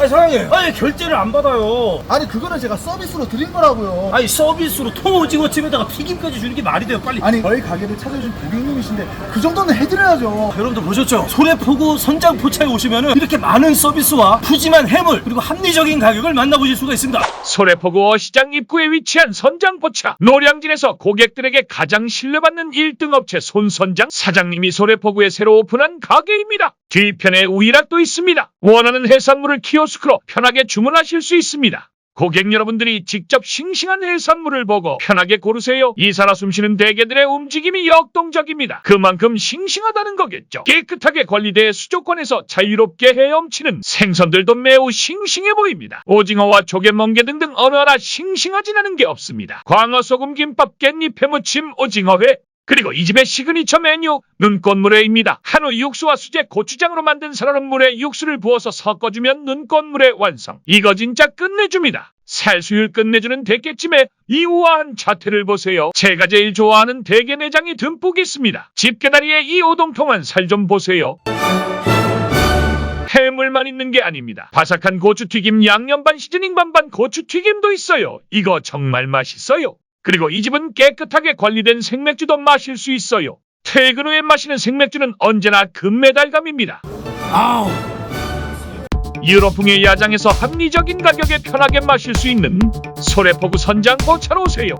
아니 사장님 아니 결제를 안 받아요 아니 그거는 제가 서비스로 드린 거라고요. 아니 서비스로 통오징어집에다가 튀김까지 주는 게 말이 돼요 빨리 아니 저희 가게를 찾아주신 고객님이신데 그 정도는 해드려야죠. 여러분들 보셨죠? 소래포구 선장포차에 오시면은 이렇게 많은 서비스와 푸짐한 해물 그리고 합리적인 가격을 만나보실 수가 있습니다 소래포구 어시장 입구에 위치한 선장포차 노량진에서 고객들에게 가장 신뢰받는 1등 업체 손선장 사장님이 소래포구에 새로 오픈한 가게입니다. 뒤편에 우이락도 있습니다. 원하는 해산물을 키오스크로 편하게 주문하실 수 있습니다. 고객 여러분들이 직접 싱싱한 해산물을 보고 편하게 고르세요. 이 살아 숨쉬는 대게들의 움직임이 역동적입니다. 그만큼 싱싱하다는 거겠죠. 깨끗하게 관리돼 수족관에서 자유롭게 헤엄치는 생선들도 매우 싱싱해 보입니다. 오징어와 조개, 멍게 등등 어느 하나 싱싱하진 않은 게 없습니다. 광어 소금 김밥, 깻잎 해무침, 오징어회, 그리고 이 집의 시그니처 메뉴 눈꽃물회입니다. 한우 육수와 수제 고추장으로 만든 살얼음 물에 육수를 부어서 섞어주면 눈꽃물회 완성. 이거 진짜 끝내줍니다. 살수율 끝내주는 대게찜에 이 우아한 자태를 보세요. 제가 제일 좋아하는 대게 내장이 듬뿍 있습니다. 집게다리에 이 오동통한 살 좀 보세요. 해물만 있는 게 아닙니다. 바삭한 고추튀김 양념 반 시즈닝 반반 고추튀김도 있어요. 이거 정말 맛있어요. 그리고 이 집은 깨끗하게 관리된 생맥주도 마실 수 있어요. 퇴근 후에 마시는 생맥주는 언제나 금메달감입니다. 아우 유럽풍의 야장에서 합리적인 가격에 편하게 마실 수 있는 소래포구 선장 포차로 오세요.